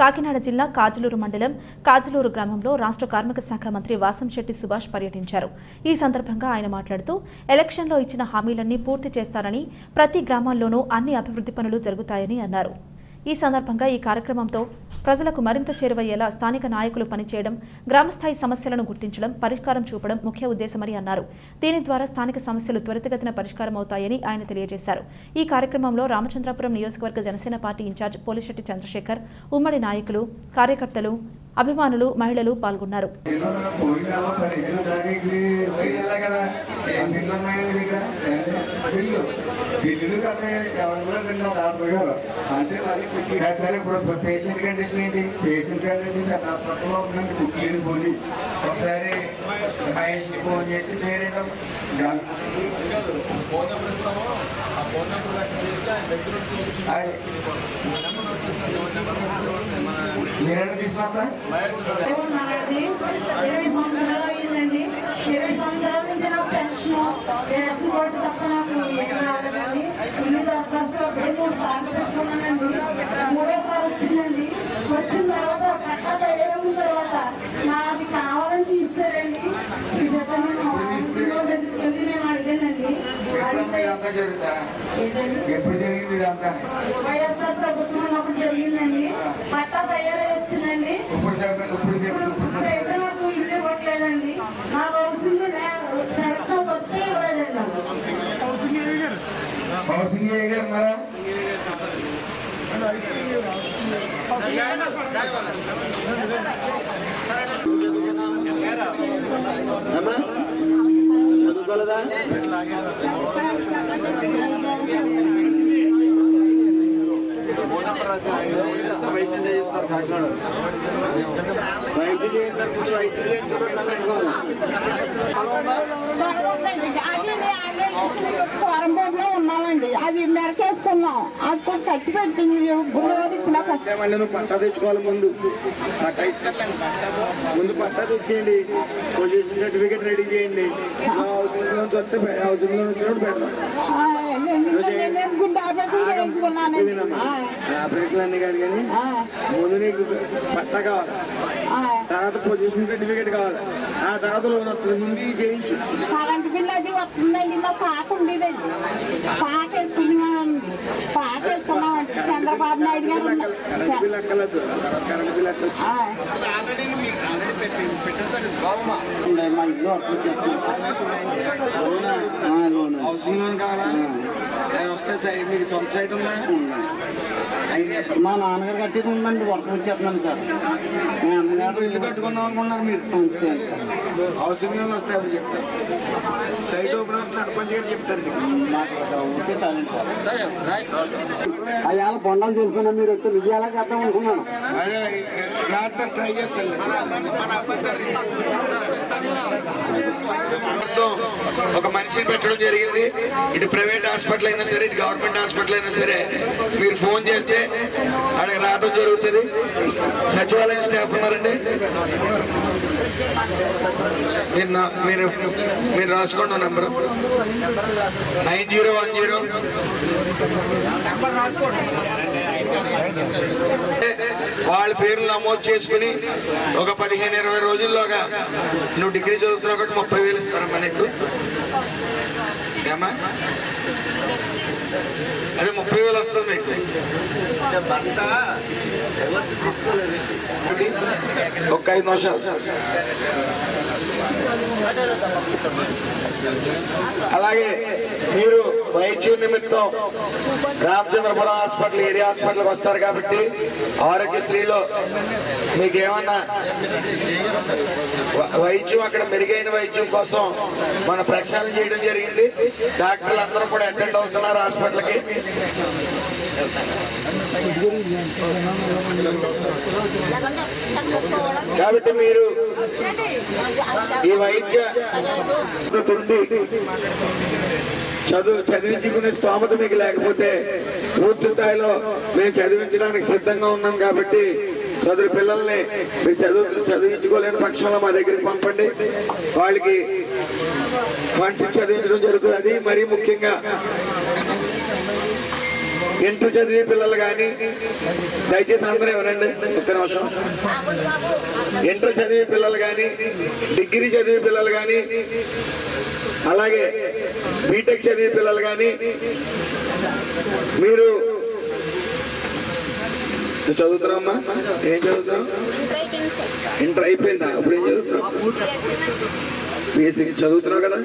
కాకినాడ జిల్లా కాజలూరు మండలం కాజలూరు గ్రామంలో రాష్ట్ర కార్మిక శాఖ మంత్రి వాసంశెట్టి సుభాష్ పర్యటించారు. ఈ సందర్భంగా ఆయన మాట్లాడుతూ ఎలక్షన్లో ఇచ్చిన హామీలన్నీ పూర్తి చేస్తారని ప్రతి గ్రామాల్లోనూ అన్ని అభివృద్ధి పనులు జరుగుతాయని అన్నారు. ఈ సందర్భంగా ఈ కార్యక్రమంతో ప్రజలకు మరింత చేరువయ్యేలా స్థానిక నాయకులు పనిచేయడం గ్రామస్థాయి సమస్యలను గుర్తించడం పరిష్కారం చూపడం ముఖ్య ఉద్దేశమని అన్నారు. దీని ద్వారా స్థానిక సమస్యలు త్వరితగతిన పరిష్కారం అవుతాయని ఆయన తెలియజేశారు. ఈ కార్యక్రమంలో రామచంద్రాపురం నియోజకవర్గ జనసేన పార్టీ ఇన్ఛార్జ్ పోలిశెట్టి చంద్రశేఖర్ ఉమ్మడి నాయకులు కార్యకర్తలు అభిమానులు మహిళలు పాల్గొన్నారు. పోయినామా మరి ఇల్లు దానికి పోయినా కదా ఏం బిల్లు ఉన్నాయని మీ దగ్గర బిల్లు బిల్లు కట్టే ఎవరు కూడా నిన్న దాటిపోయారు అంటే మరి సరే ఇప్పుడు పేషెంట్ కండిషన్ ఏంటి? పేషెంట్ కండిషన్ హాస్పిటల్లో ఉందండి కుక్కీని పోయి ఒకసారి మహేష్ ఫోన్ చేసి పేరేటం? మీరైనా తీసుకున్నా ఇరవై సంవత్సరాలు అయ్యిందండి ఇరవై సంవత్సరాల నుంచి నాకు పెన్షన్. రేషన్ కార్డు తప్ప మూడోసారి వచ్చిందండి వచ్చిన తర్వాత కట్ట తయారైన తర్వాత నాది కావాలని తీస్తారండి ఇదంతా నేను అడిగానండి వైఎస్ఆర్ ప్రభుత్వం ఉన్నప్పుడు జరిగిందండి పట్టా తయారై వచ్చిందండి ఇప్పుడు చెప్పండి ఇప్పుడు చెప్పండి ఇప్పుడైతే నాకు ఇల్లు ఇవ్వట్లేదండి నా హౌసింగ్ సెలక్షన్ వస్తే ఇవ్వలేదండి నాకు. హౌసింగ్ ఏ గారు మరా చదువుకోలేదా వైద్యం చేయిస్తారు కాకినాడ వైద్యం చేయిస్తారు వైద్యం చేయించుకుంటున్నాను ఫారంలో ఉన్నామండి. అది మెరకేసుకున్నాం అది కూడా ఖర్చు పెట్టింది. గురువారి నువ్వు పట్టా తెచ్చుకోవాలి ముందు. ముందు పట్టా తెచ్చేయండి. పొజిషన్ సర్టిఫికేట్ రెడీ చేయండి. హౌసింగ్ వస్తే హౌసింగ్ లోన్ వచ్చినప్పుడు పెడతాం. ఆపరేషన్ అన్ని కాదు కానీ ముందు నీకు పట్టా కావాలి. తర్వాత పొజిషన్ సర్టిఫికేట్ కావాలి. ఆ తర్వాత లోన్ వస్తుంది. ముందు చేయించు. కరెంట్ బిల్ అది మా పాట ఉండేదండి. పాట వేసుకున్నామండి పాట వేసుకున్నామండి. చంద్రబాబు నాయుడు గారు మా ఇల్లు హౌసింగ్ లోన్ కావాలా వస్తే సైడ్ మీకు సొంత సైట్ ఉందా మా నాన్నగారు కట్టేది ఉందండి వర్షం వచ్చేస్తున్నాను సార్. మా అమ్మగారు ఇల్లు కట్టుకుందాం అనుకున్నారు మీరు. అంతే సార్. హౌసింగ్ లోన్ వస్తే అప్పుడు చెప్తారు. సైట్ ఓపెన్ అవుతుంది సర్పంచ్ గారు చెప్తారు ఓకే సార్. అయ్యాల బొండాలు తెలుసుకున్నా మీరు వచ్చి విజయాలా చేద్దాం అనుకున్నాను. ట్రై చేస్తాను. ఒక మనిషిని పెట్టడం జరిగింది. ఇటు ప్రైవేట్ హాస్పిటల్ అయినా సరే ఇటు గవర్నమెంట్ హాస్పిటల్ అయినా సరే మీరు ఫోన్ చేస్తే అక్కడికి రావడం జరుగుతుంది. సచివాలయం స్టాఫ్ ఉన్నారండి. మీరు మీరు మీరు రాసుకోండి number. Nine zero one zero. వాళ్ళ పేర్లు నమోదు చేసుకుని ఒక పదిహేను ఇరవై రోజుల్లోగా నువ్వు డిగ్రీ చదువుతున్నావు కాబట్టి ముప్పై వేలు ఇస్తారమ్మా నీకు. ఏమా అదే ముప్పై వేలు వస్తుంది మీకు. ఒక ఐదు నిమిషాలు. అలాగే మీరు వైద్యం నిమిత్తం రామచంద్రపురం హాస్పిటల్ ఏరియా హాస్పిటల్కి వస్తారు కాబట్టి ఆరోగ్యశ్రీలో మీకు ఏమన్నా వ- వైద్యం అక్కడ మెరుగైన వైద్యం కోసం మన ప్రక్షాళన చేయడం జరిగింది. డాక్టర్లు అందరూ కూడా అటెండ్ అవుతున్నారు హాస్పిటల్కి. కాబట్టి మీరు ఈ వైద్య ఉంది. చదువు చదివించుకునే స్తోమత మీకు లేకపోతే పూర్తి స్థాయిలో మేము చదివించడానికి సిద్ధంగా ఉన్నాం కాబట్టి చదువు పిల్లల్ని మీరు చదువు చదివించుకోలేని పక్షంలో మా దగ్గరికి పంపండి వాళ్ళకి ఫండ్స్ చదివించడం జరుగుతుంది అది మరీ ముఖ్యంగా ఇంటర్ చదివే పిల్లలు కానీ దయచేసి అందరూ ఎవరండి? ఒక్క నిమిషం. ఇంటర్ చదివే పిల్లలు కానీ డిగ్రీ చదివే పిల్లలు కానీ అలాగే బీటెక్ చదివే పిల్లలు కానీ మీరు నువ్వు చదువుతున్నావమ్మా? ఏం చదువుతున్నావు? ఇంటర్ అయిపోయిందా? ఇప్పుడు ఏం చదువుతున్నావు? బీఎస్సీ చదువుతున్నావు కదా.